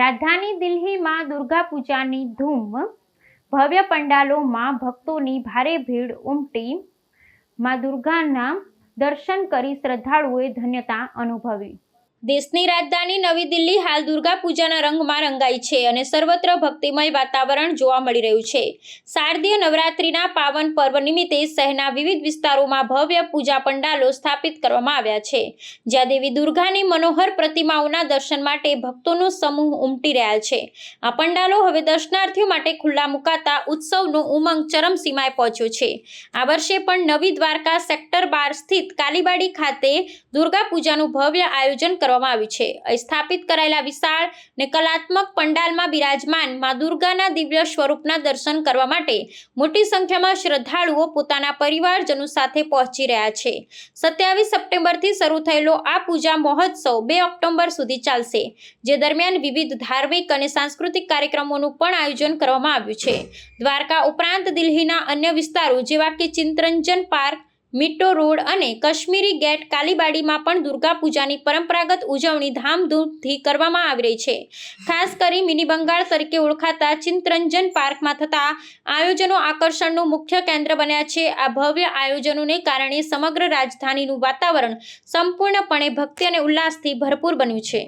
રાજધાની દિલ્હીમાં દુર્ગા પૂજાની ધૂમ. ભવ્ય પંડાલોમાં ભક્તોની ભારે ભીડ ઉમટી. માં દુર્ગાના દર્શન કરી શ્રદ્ધાળુઓએ ધન્યતા અનુભવી. દેશની રાજધાની નવી દિલ્હી હાલ દુર્ગા પૂજાના રંગમાં રંગાઈ છે અને સર્વત્ર ભક્તિમય વાતાવરણ જોવા મળી રહ્યું છે. શારદીય નવરાત્રિના પાવન પર્વ નિમિત્તે શહેરના વિવિધ વિસ્તારોમાં ભવ્ય પૂજા પંડાલો સ્થાપિત કરવામાં આવ્યા છે. જ્યાં દેવી દુર્ગાની મનોહર પ્રતિમાઓના દર્શન માટે ભક્તોનો સમૂહ ઉમટી રહ્યા છે. આ પંડાલો હવે દર્શનાર્થીઓ માટે ખુલ્લા મુકાતા ઉત્સવનો ઉમંગ ચરમસીમાએ પહોંચ્યો છે. આ વર્ષે પણ નવી દ્વારકા સેક્ટર બાર સ્થિત કાલીબાડી ખાતે દુર્ગા પૂજાનું ભવ્ય આયોજન કરવામાં આવ્યું છે. અહીં સ્થાપિત કરાયેલા વિશાળ ને કલાત્મક પંડાલમાં બિરાજમાન મા દુર્ગાના દિવ્ય સ્વરૂપના દર્શન કરવા માટે મોટી સંખ્યામાં શ્રદ્ધાળુઓ પોતાના પરિવારજનો સાથે પહોંચી રહ્યા છે. સત્યાવીસ સપ્ટેમ્બરથી શરૂ થયેલો આ પૂજા મહોત્સવ બે ઓક્ટોબર સુધી ચાલશે, જે દરમિયાન વિવિધ ધાર્મિક અને સાંસ્કૃતિક કાર્યક્રમોનું પણ આયોજન કરવામાં આવ્યું છે. દ્વારકા ઉપરાંત દિલ્હીના અન્ય વિસ્તારો જેવા કે ચિંતરંજન પાર્ક મિટ્ટો રોડ અને કશ્મીરી ગેટ કાલીબાડીમાં પણ દુર્ગા પૂજાની પરંપરાગત ઉજવણી ધામધૂમથી કરવામાં આવી રહી છે. ખાસ કરી મિની બંગાળ તરીકે ઓળખાતા ચિંતરંજન પાર્કમાં થતા આયોજનો આકર્ષણનું મુખ્ય કેન્દ્ર બન્યા છે. આ ભવ્ય આયોજનોને કારણે સમગ્ર રાજધાનીનું વાતાવરણ સંપૂર્ણપણે ભક્તિ અને ઉલ્લાસથી ભરપૂર બન્યું છે.